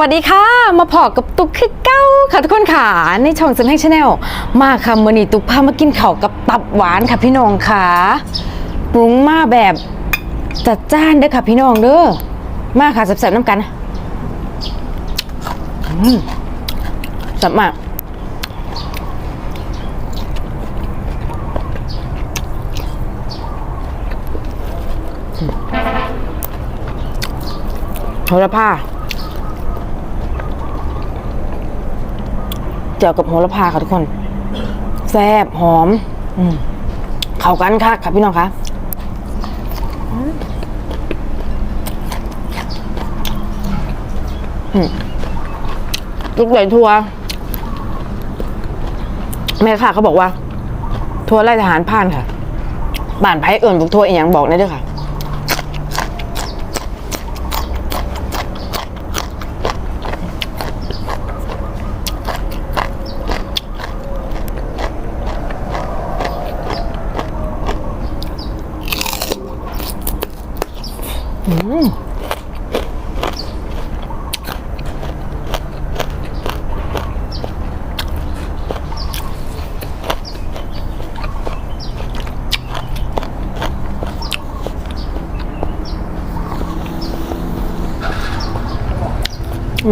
วัสดีค่ะ มาพอกับตุ๊กคือเก้าค่ะทุกคนค่ะในช่องสันให้ชาแนลมาค่ะมื่อนี้ตุ๊กพามากินข้าวกับตับหวานค่ะพี่น้องค่ะปรุงมาแบบจัดจ้านเด้อค่ะพี่น้องเด้อมาค่ะแซ่บๆน้ำกันอืมแซ่บมากโหระพา จียวกับโหระพาค่ะทุกคน แซ่บหอม อืมเข้ากันค่ะค่ะพี่น้องคะลูกใหญ่ทัว แม่ค่ะเขาบอกว่า ทัวไล่ทหารผ่านค่ะบ้านไผ่เอิ่นบุกทัวอีกอย่างบอกได้ด้วยค่ะ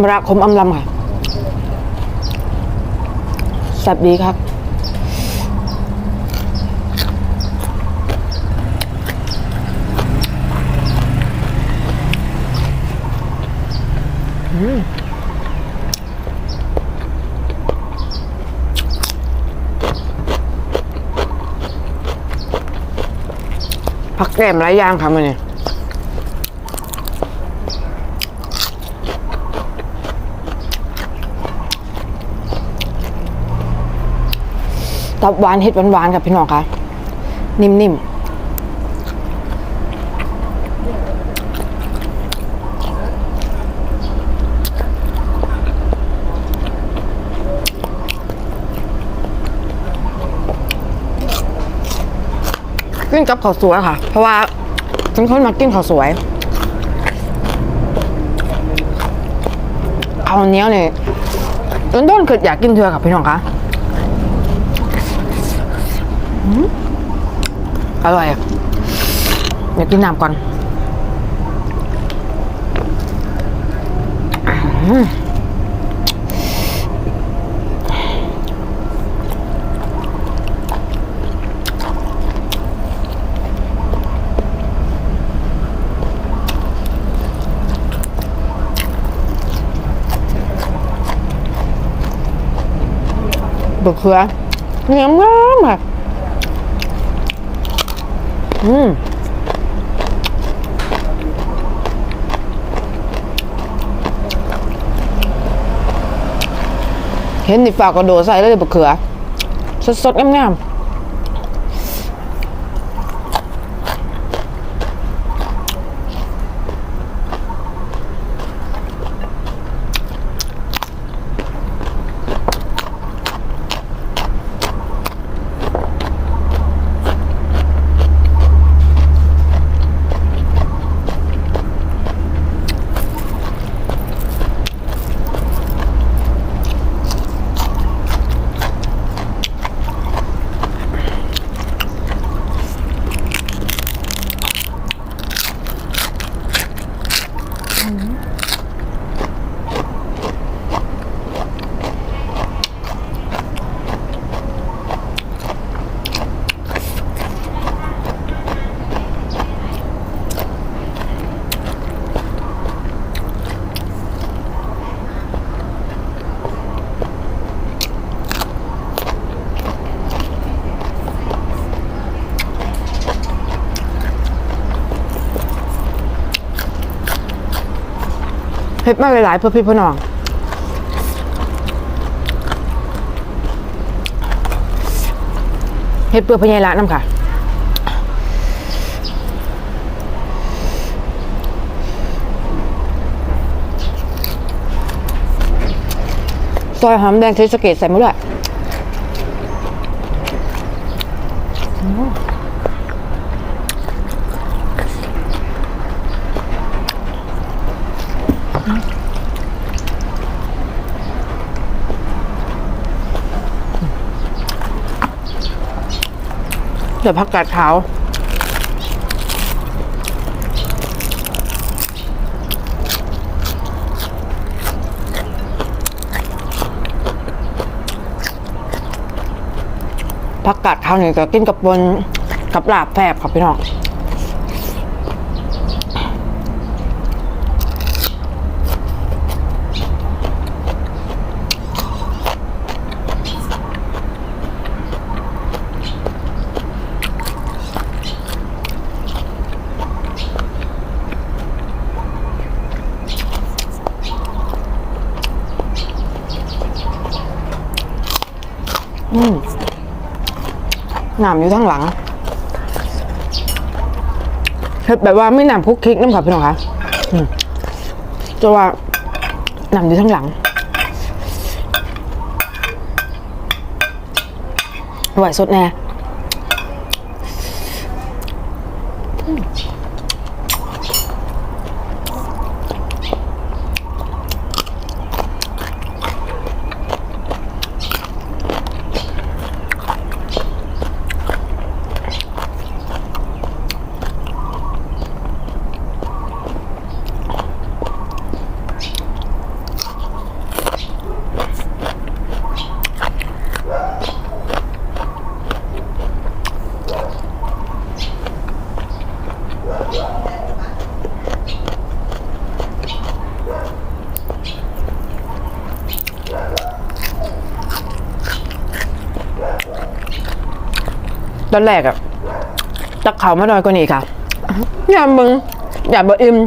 มระคมอำลำค่ะแซ่บดีครับผักแกมหลายอย่างค่ะมันเนี่ย ตับหวานเห็ดหวานๆกับพี่น้องค่ะ นิ่มๆกินกับข้าวสวยค่ะ เพราะว่าฉันคนมากินข้าวสวยข้าเนียเนี่ยต้นต้นๆคืออยากกินเธอกับพี่น้องคะ อร่อยอะเดี๋ยวกินน้ำก่อนอืมบะเขือเหนียวงามค่ะ อืมเห็นนิดฝากกระโดดใส่เลยบะเขือ สดๆงาม เผ็ดมากหลายๆเพื่อพี่พ่อน้องเฮ็ดเพื่อพญายละน้ำค่ะซอยหอมแดงเทสเกตใส่มาด้วย เดี๋ยวผักกาดขาวผักกาดขาวนี่ก็กินกับบนกับลาบแฝบครับพี่น้อง อืม หนามอยู่ทั้งหลังเห็ดแบบว่าไม่หนามคุกคิกน้ำค่ะพี่น้องคะจะว่าหนามอยู่ทั้งหลังไหวสดแน่ ตอนแรกอะตักเขามาหน่อยกว่านี้ค่ะอย่ามึงอย่าบอิ่ม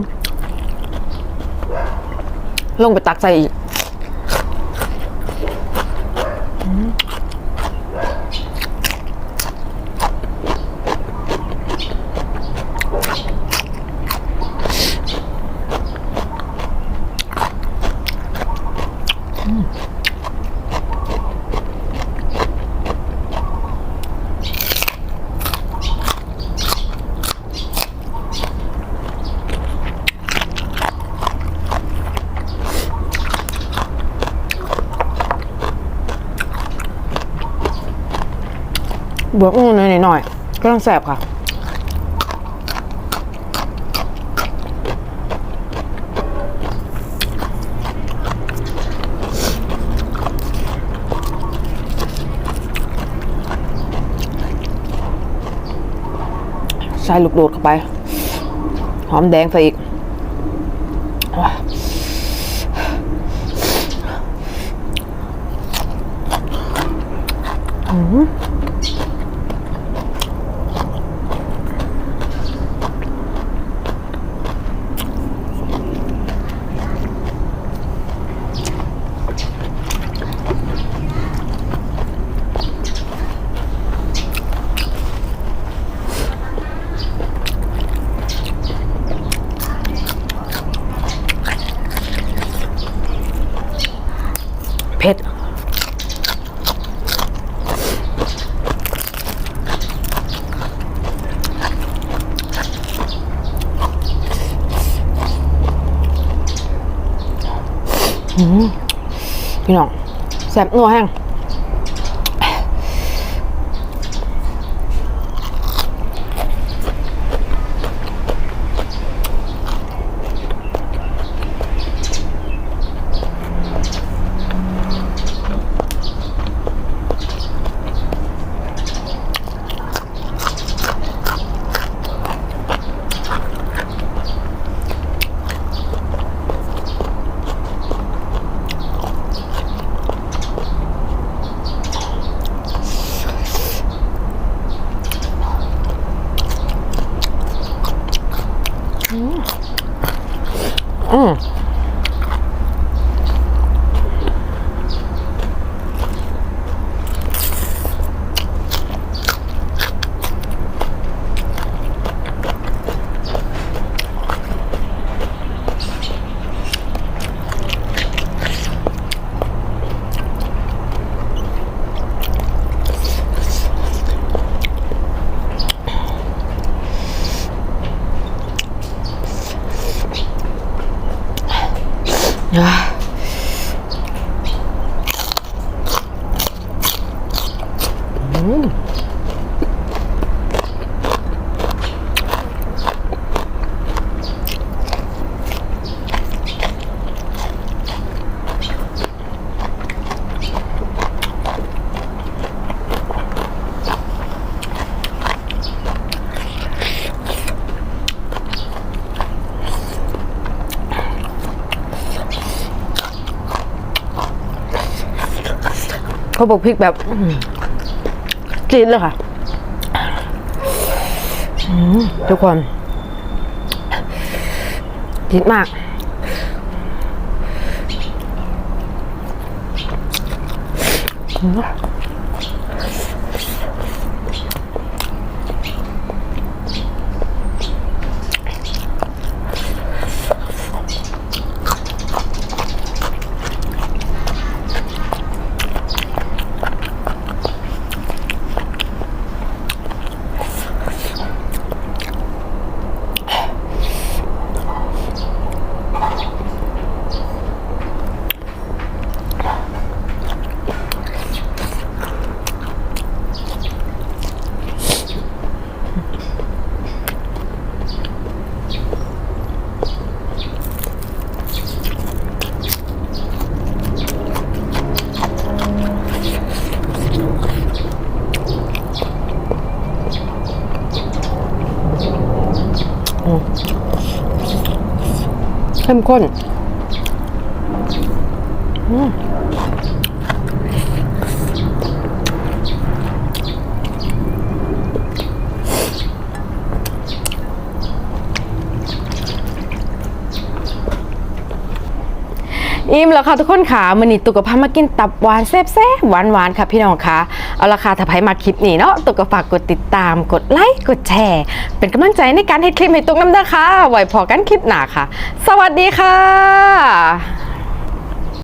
ลงไปตักใส่อีก บวกนู่นหน่อยหน่อยๆก็ต้องแสบค่ะ ใส่ลูกโดดเข้าไป หอมแดงใส่อีกว้า พี่น้องแซ่บนัวแห้ง อ่ เขาบอกพริกแบบจีนเลยค่ะทุกคนจีนมาก เข้มข้นอิ่มแล้วค่ะทุกคนค่ะมันนี่ตุกกับพามากินตับหวานแซ่บๆหวานๆค่ะพี่น้องค่ะ เอาละค่ะถ้าใครมาคลิปนี้เนาะตุกก็ฝากกดติดตามกดไลค์กดแชร์ เป็นกำลังใจในการให้คลิปให้ตุกน้ำนะคะไว้พอกันคลิปหน้าค่ะ สวัสดีค่ะ